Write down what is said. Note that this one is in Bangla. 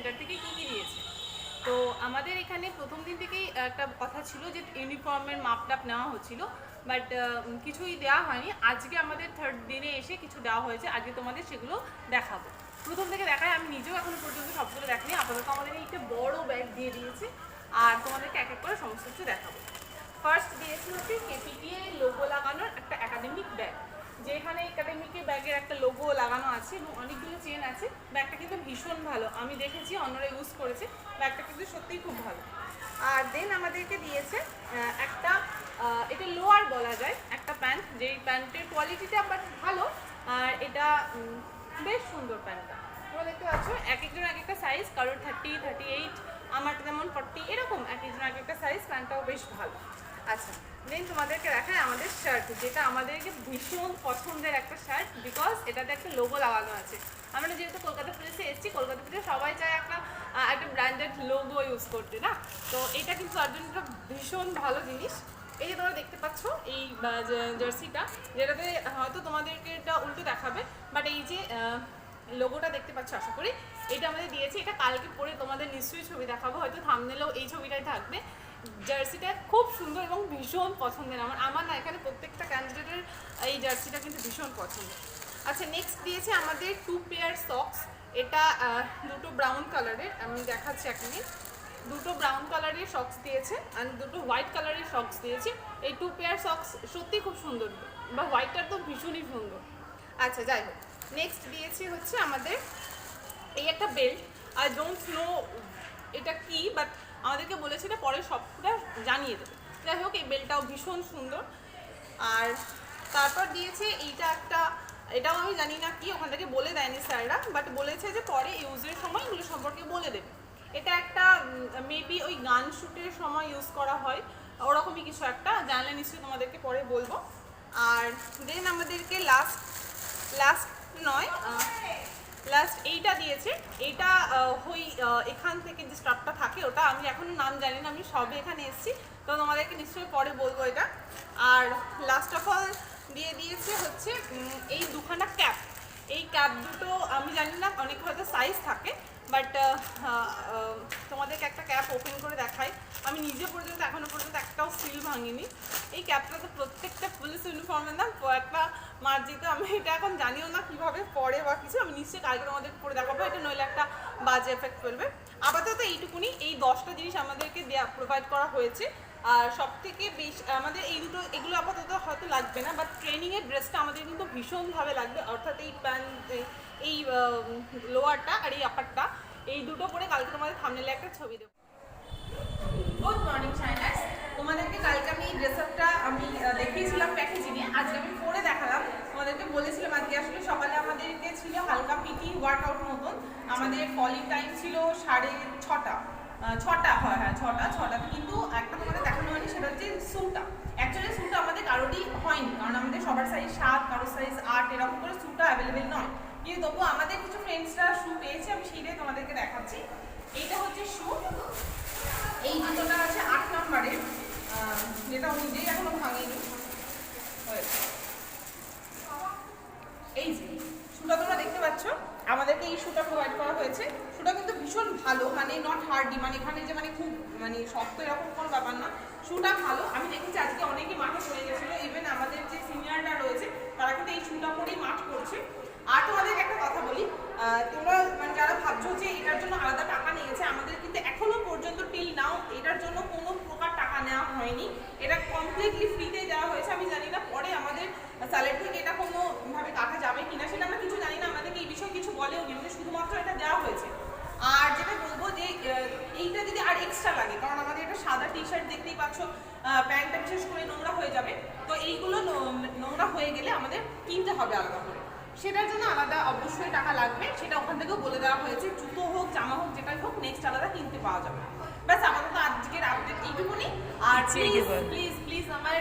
সেন্টার থেকে কী কী দিয়েছে তো আমাদের এখানে প্রথম দিন থেকেই একটা কথা ছিল যে ইউনিফর্মের মাপ টাপ নেওয়া হচ্ছিল বাট কিছুই দেওয়া হয়নি। আজকে আমাদের থার্ড দিনে এসে কিছু দেওয়া হয়েছে আজকে তোমাদের সেগুলো দেখাবো। প্রথম থেকে দেখায়, আমি নিজেও এখনও পর্যন্ত সবগুলো দেখিনি, আপাতত আমাদের একটা বড় ব্যাগ দিয়ে দিয়েছে, আর তোমাদেরকে এক এক করে সমস্ত কিছু দেখাবো। ফার্স্ট দিয়েছি হচ্ছে কেপিটিএ লোগো লাগানোর একটা একাডেমিক ব্যাগ যেখানে একাডেমিকের ব্যাগের একটা লোগো লাগানো আছে এবং অনেকগুলো চেন আছে ব্যাগটা কিন্তু ভীষণ ভালো। আমি দেখেছি, অন্যরা ইউজ করেছে ব্যাগটা কিন্তু সত্যিই খুব ভালো। আর দেন আমাদেরকে দিয়েছে একটা এটা লোয়ার বলা যায়, একটা প্যান্ট যেই প্যান্টের কোয়ালিটিটা বাট ভালো, আর এটা বেশ সুন্দর প্যান্টটা তোমরা দেখতে পাচ্ছ এক একজন এক একটা সাইজ কারোর থার্টি থার্টি এইট আমার যেমন ফর্টি এরকম এক একজন এক একটা সাইজ প্যান্টটাও বেশ ভালো। আচ্ছা দেন তোমাদেরকে দেখায় আমাদের শার্ট যেটা আমাদেরকে ভীষণ পছন্দের একটা শার্ট বিকজ এটাতে একটা লোগো লাগানো আছে। আমরা যেহেতু কলকাতা পুলিশে এসেছি, কলকাতা পুলিশে সবাই চায় একটা একটা ব্র্যান্ডেড লোগো ইউজ করতে, না? তো এটা কিন্তু তার জন্য ভীষণ ভালো জিনিস। এই যে তোমরা দেখতে পাচ্ছ, এই জার্সিটা যেটাতে হয়তো তোমাদেরকে এটা উল্টো দেখাবে বাট এই যে লোগোটা দেখতে পাচ্ছ, আশা করি, এটা আমাদের দিয়েছে। এটা কালকে পরে তোমাদের নিশ্চয়ই ছবি দেখাবো, হয়তো থামনেলেও এই ছবিটাই থাকবে। জার্সিটা খুব সুন্দর এবং ভীষণ পছন্দের আমার আমার না এখানে প্রত্যেকটা ক্যান্ডিডেটের এই জার্সিটা কিন্তু ভীষণ পছন্দ আচ্ছা নেক্সট দিয়েছে আমাদের টু পেয়ার সক্স এটা দুটো ব্রাউন কালারের আমি দেখাচ্ছি মিনিট দুটো ব্রাউন কালারের সক্স দিয়েছে আর দুটো হোয়াইট কালারের সক্স দিয়েছে। এই টু পেয়ার সক্স সত্যি খুব সুন্দর বা হোয়াইটটার তো ভীষণই সুন্দর। আচ্ছা যাই হোক নেক্সট দিয়েছি হচ্ছে আমাদের এই একটা বেল্ট আর ডোন্ট নো এটা কি বাট আমাদেরকে বলেছে এটা পরে সবটা জানিয়ে দেবে। যাই হোক, এই বেলটাও ভীষণ সুন্দর। আর তারপর দিয়েছে এইটা একটা, এটাও আমি জানি না কি ওখান থেকে বলে দেয়নি স্যাররা বাট বলেছে যে পরে ইউজের সময় এগুলো সম্পর্কে বলে দেবে। এটা একটা মেবি ওই গান শ্যুটের সময় ইউজ করা হয়। ওরকমই কিছু একটা, জানলে নিশ্চয়ই তোমাদেরকে পরে বলব। আর দেন আমাদেরকে লাস্ট লাস্ট নয় লাস্ট এইটা দিয়েছে। এইটা আহ, ওই এখান থেকে যে স্টাফটা থাকে ওটা আমি এখনও নাম জানি না আমি সবে এখানে এসেছি। তো তোমাদেরকে নিশ্চয়ই পরে বলব এটা। আর লাস্ট অফ অল দিয়ে দিয়েছে হচ্ছে এই দুখানা ক্যাপ এই ক্যাপ দুটো আমি জানি না অনেক হয়তো সাইজ থাকে বাট তোমাদেরকে একটা ক্যাপ ওপেন করে দেখাই। আমি নিজে পর্যন্ত এখনও পর্যন্ত একটাও সিল ভাঙিনি। এই ক্যাপটা তো প্রত্যেকটা পুলিশ ইউনিফর্মের না একটা মার্জিত আমি এটা এখন জানিও না কীভাবে পরে বা কিছু, আমি নিশ্চয়ই কালকে তোমাদের পরে দেখাবো। এটা নইলে একটা বাজে এফেক্ট ফেলবে। আপাতত এইটুকুনি, এই দশটা জিনিস আমাদেরকে দেওয়া প্রোভাইড করা হয়েছে। আর সব থেকে বেশি, আমাদের এই দুটো, এগুলো আপাতত হয়তো লাগবে না বাট ট্রেনিংয়ের ড্রেসটা আমাদের কিন্তু ভীষণভাবে লাগবে। অর্থাৎ এই প্যান্ট, এই লোয়ারটা আর এই আপারটা এই দুটো পরে কালকে তোমাদের থামনেলে একটা ছবি দেবো। গুড মর্নিং চাইনাস তোমাদেরকে কালকে আমি ড্রেস আপটা আমি দেখিয়েছিলাম প্যাকেজিংয়ে আজকে আমি পরে দেখালাম। তোমাদেরকে বলেছিলাম আজকে আসলে সকালে আমাদেরকে ছিল হালকা পিটি ওয়ার্কআউট মতন। আমাদের ফলিং টাইম ছিল সাড়ে ছটা। ছটা, হয় হ্যাঁ ছটা ছটা কিন্তু একটা তোমাদের দেখানো হয়নি, সেটা হচ্ছে স্যুটা অ্যাকচুয়ালি স্যুটা আমাদের কারোরই হয়নি, কারণ আমাদের সবার সাইজ সাত, কারোর সাইজ আট, এরকম করে স্যুটা অ্যাভেলেবেল নয়। কিন্তু তবুও আমাদের কিছু ফ্রেন্ডসরা শ্যু পেয়েছে, আমি সেইটাই তোমাদেরকে দেখাচ্ছি। এইটা হচ্ছে শু এই জুতোটা আছে আট নম্বরের ও নিজেই এখনও ভাঙেনি। এই যে শুটা তোমরা দেখতে পাচ্ছ, আমাদেরকে এই শুটা প্রোভাইড করা হয়েছে। শুটা কিন্তু ভীষণ ভালো মানে নট হার্ডি মানে এখানে যে মানে খুব মানে শক্ত এরকম কোনো ব্যাপার না। শুটা ভালো, আমি দেখেছি আজকে অনেকে মাঠে চলে গেছিল ইভেন আমাদের যে সিনিয়ররা রয়েছে তারা কিন্তু এই শুটা পরেই মাঠ করছে আর তোমাদেরকে একটা কথা বলি আহ, তোমরা মানে যারা ভাবছ যে এটার জন্য আলাদা টাকা নিয়েছে আমাদের কিন্তু এখনও পর্যন্ত টিল নাও এটার জন্য কোনো প্রকার টাকা নেওয়া হয়নি এটা কমপ্লিটলি ফ্রিতেই দেওয়া হয়েছে আমি জানি না পরে আমাদের স্যালারি থেকে এটা কোনো ভাবে কাটা যাবে কিনা সেটা আমরা কিছু জানি না আমাদেরকে এই বিষয়ে কিছু বলেও নি আমাদের শুধুমাত্র এটা দেওয়া হয়েছে। আর যেটা বলব যে এইটা যদি আর এক্সট্রা লাগে কারণ আমাদের এটা সাদা টি শার্ট দেখতেই পাচ্ছ প্যান্টটা বিশেষ করে নোংরা হয়ে যাবে তো এইগুলো নোংরা হয়ে গেলে আমাদের কিনতে হবে আলাদা করে। সেটার জন্য আলাদা অবশ্যই টাকা লাগবে সেটা ওখান থেকেও বলে দেওয়া হয়েছে জুতো হোক জামা হোক যেটাই হোক নেক্সট আলাদা কিনতে পাওয়া যাবে। ব্যাস আপাতত আজকের আপডেট এইটুকুনি। আর প্লিজ প্লিজ প্লিজ আমার